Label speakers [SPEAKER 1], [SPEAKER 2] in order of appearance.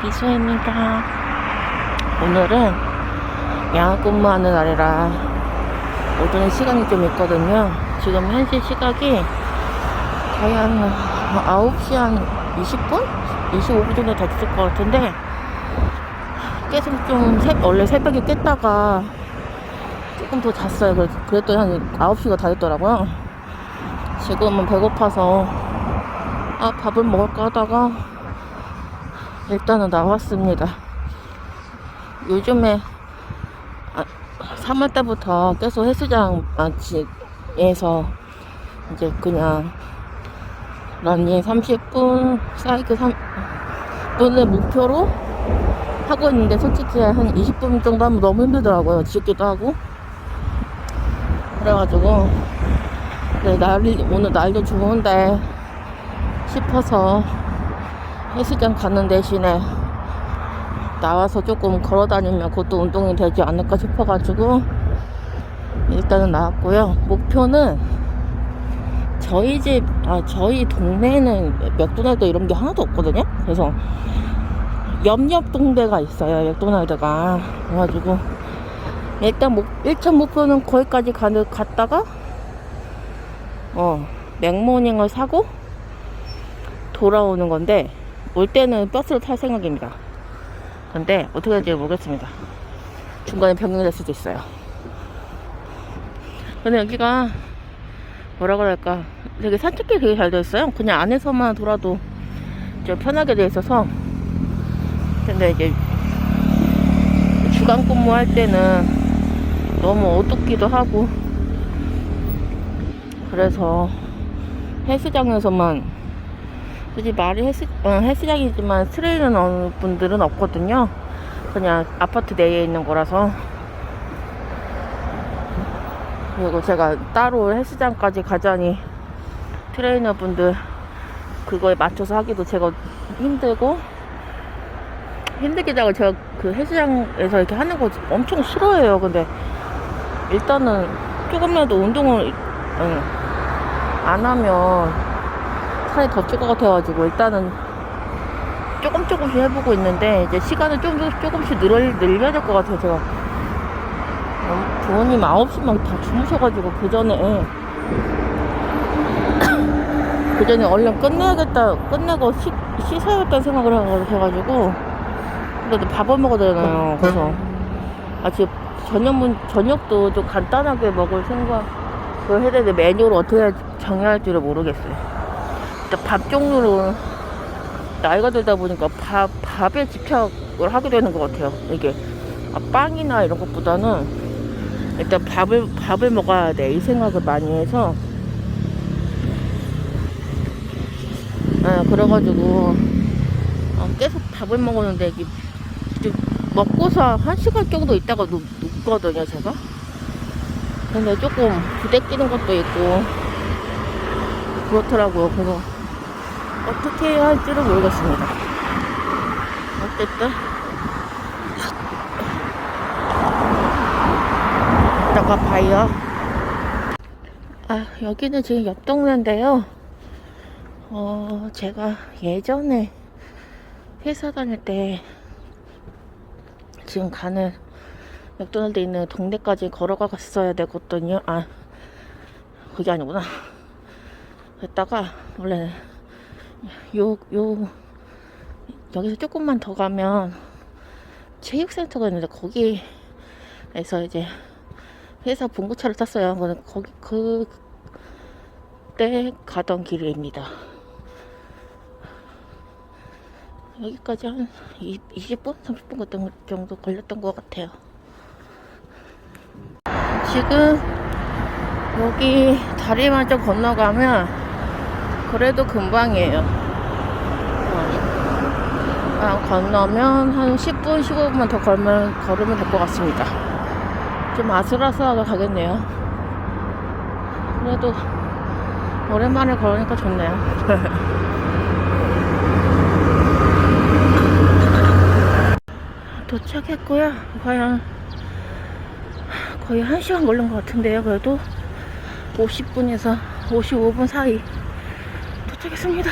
[SPEAKER 1] 비수입니다. 오늘은 야간 근무하는 날이라 오전에 시간이 좀 있거든요. 지금 현재 시각이 거의 한 9시 한 20분? 25분 정도 됐을 것 같은데 계속 좀 새, 원래 새벽에 깼다가 조금 더 잤어요. 그랬더니 한 9시가 다 됐더라고요. 지금은 배고파서 아 밥을 먹을까 하다가 일단은 나왔습니다. 요즘에 아, 3월 때부터 계속 헬스장 마치에서 이제 그냥 러닝 30분, 사이클 3분을 목표로 하고 있는데 솔직히 한 20분 정도 하면 너무 힘들더라고요. 지겹기도 하고. 그래가지고 네, 날이 오늘 날도 좋은데 싶어서 헬스장 가는 대신에 나와서 조금 걸어 다니면 그것도 운동이 되지 않을까 싶어가지고 일단은 나왔고요. 목표는 저희 집, 아, 저희 동네에는 맥도날드 이런 게 하나도 없거든요. 그래서 옆옆 동네가 있어요. 맥도날드가. 그래가지고 일단 목, 1차 목표는 거기까지 가는, 갔다가 어, 맥모닝을 사고 돌아오는 건데 올 때는 버스를 탈 생각입니다. 근데 어떻게 될지 모르겠습니다. 중간에 변경이 될 수도 있어요. 근데 여기가 뭐라 그럴까 되게 산책길 되게 잘 되어 있어요. 그냥 안에서만 돌아도 좀 편하게 되어 있어서 근데 이제 주간 근무할 때는 너무 어둡기도 하고 그래서 헬스장에서만 굳이 말이 헬스, 어, 헬스장이지만 트레이는 어느 분들은 없거든요. 그냥 아파트 내에 있는 거라서. 그리고 제가 따로 헬스장까지 가자니 트레이너 분들 그거에 맞춰서 하기도 제가 힘들고 힘들기다가 제가 그 헬스장에서 이렇게 하는 거 엄청 싫어해요. 근데 일단은 조금이라도 운동을 응, 안 하면 살이 더찔것 같아가지고 일단은 조금 조금씩 해보고 있는데 이제 시간을 좀 조금씩 늘어, 늘려야 될 것 같아요 제가. 어, 부모님 9시만 다 주무셔가지고 그 전에 그 전에 얼른 끝내야겠다 끝내고 씻, 씻어야겠다는 생각을 해- 해가지고 근데 밥을 먹어야 되잖아요? 그래서. 아 지금 저녁문 저녁도 좀 간단하게 먹을 생각을 해야 되는데 메뉴를 어떻게 정해야 할지를 모르겠어요 밥 종류로 나이가 들다 보니까 밥, 밥에 집착을 하게 되는 것 같아요. 이게 아, 빵이나 이런 것보다는 일단 밥을 밥을 먹어야 돼 이 생각을 많이 해서 아, 그래가지고 어, 계속 밥을 먹었는데 이게 좀 먹고서 한 시간 정도 있다가 눕, 눕거든요 제가. 근데 조금 부대끼는 것도 있고 그렇더라고요. 그래서 어떻게 해야 할지를 모르겠습니다. 어쨌든 이따가 봐요. 아 여기는 지금 옆 동네인데요. 어 제가 예전에 회사 다닐 때 지금 가는 맥도날드 있는 동네까지 걸어갔어야 되거든요. 아 그게 아니구나. 그랬다가 원래 요, 요, 여기서 조금만 더 가면 체육센터가 있는데 거기에서 이제 회사 봉고차를 탔어요. 그는 거기, 그, 때 가던 길입니다. 여기까지 한 20분? 30분 정도 걸렸던 것 같아요. 지금 여기 다리만 좀 건너가면 그래도 금방이에요. 어, 건너면 한 10분, 15분만 더 걸으면, 걸으면 될 것 같습니다. 좀 아슬아슬하게 가겠네요. 그래도 오랜만에 걸으니까 좋네요. 도착했고요. 과연 거의 1시간 걸린 것 같은데요. 그래도 50분에서 55분 사이 도착했습니다.